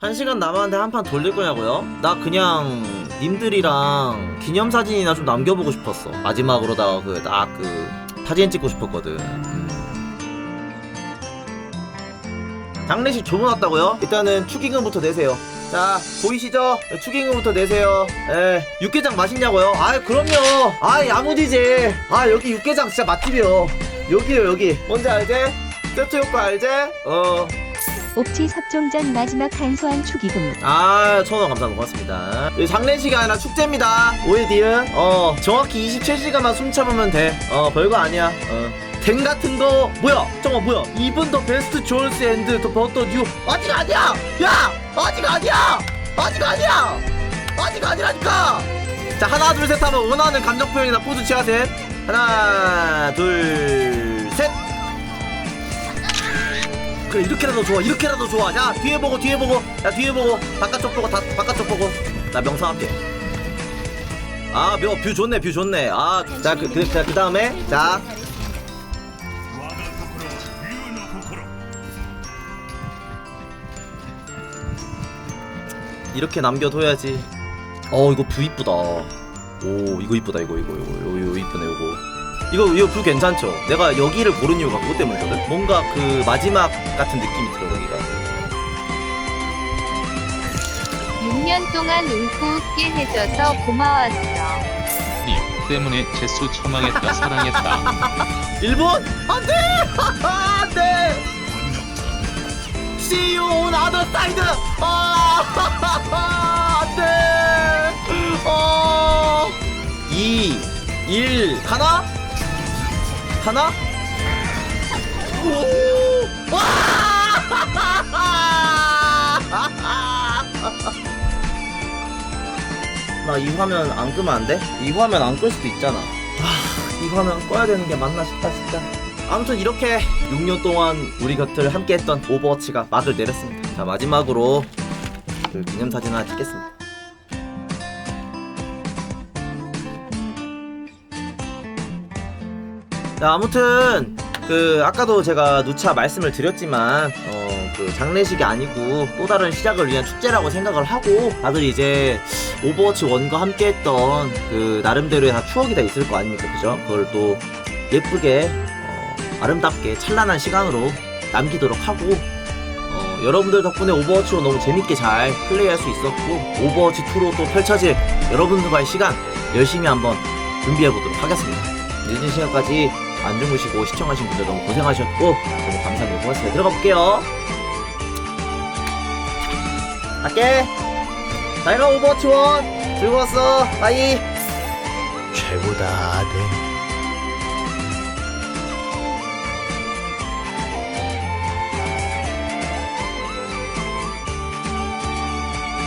한 시간 남았는데 한 판 돌릴 거냐고요? 나 그냥 님들이랑 기념사진이나 좀 남겨보고 싶었어. 마지막으로다가 그, 딱 그, 사진 찍고 싶었거든. 음. 장례식 주문왔다고요? 일단은 축의금부터 내세요. 자, 보이시죠? 축의금부터 내세요. 예. 육개장 맛있냐고요? 아, 그럼요. 아, 야무지지. 아, 여기 육개장 진짜 맛집이요. 여기요, 여기. 뭔지 알지? 세트 효과 알지? 어. 옥지 섭종전 마지막 한소한 축의금 아, 천원 감사합니다. 고맙습니다. 장례식이 아니라 축제입니다. 오해 디은. 어, 정확히 27시간만 숨 참으면 돼. 어, 별거 아니야. 어. 댕 같은 거 뭐야? 잠깐 뭐야? 이분 더 베스트 조얼스 앤드 더 버터 뉴 아직 아니야. 야, 아직 아니야. 아직 아니야. 아직 아니라니까. 자, 하나 둘 셋 하면 원하는 감정 표현이나 포즈 취하세요. 하나, 둘, 그래 이렇게라도 좋아 이렇게라도 좋아. 야 뒤에 보고 뒤에 보고. 야 뒤에 보고. 바깥쪽 보고 다 바깥쪽 보고. 나 명상할게. 아묘뷰 좋네 뷰 좋네. 아자그 그, 그, 그 다음에 자. 이렇게 남겨둬야지. 어 이거 뷰 이쁘다. 오 이거 이쁘다 이거 이거 이거, 이거 이쁘네 이거 이거 이거 뷰 괜찮죠? 내가 여기를 고른 이유가 그것 때문이거든. 뭔가 그 마지막 같은 느낌이 들어 여기가. 6년 동안 울고 웃게 해줘서 고마웠어. 니 때문에 재수 처망했다 사랑했다. 일본 안돼 안돼. See you on other side. 아 안돼. 어. 2 1 하나 하나. 오. 와! 나이 화면 안 끄면 안 돼? 이 화면 안 끌 수도 있잖아. 아, 이 화면 꺼야 되는 게 맞나 싶다 진짜. 아무튼 이렇게 6년 동안 우리 곁을 함께했던 오버워치가 막을 내렸습니다. 자 마지막으로 그 기념사진 하나 찍겠습니다. 자 아무튼 그 아까도 제가 누차 말씀을 드렸지만 어 그 장례식이 아니고 또 다른 시작을 위한 축제라고 생각을 하고 다들 이제 오버워치 1과 함께 했던 그 나름대로의 다 추억이 다 있을 거 아닙니까 그죠? 그걸 또 예쁘게 어, 아름답게 찬란한 시간으로 남기도록 하고 어, 여러분들 덕분에 오버워치로 너무 재밌게 잘 플레이할 수 있었고 오버워치 2로 또 펼쳐질 여러분들과의 시간 열심히 한번 준비해 보도록 하겠습니다. 늦은 시간까지 안 주무시고 시청하신 분들 너무 고생하셨고 너무 감사합니다. 고맙습니다. 들어가 볼게요. 갈게. 자이가 오버워치 1 즐거웠어. 바이. 최고다 아들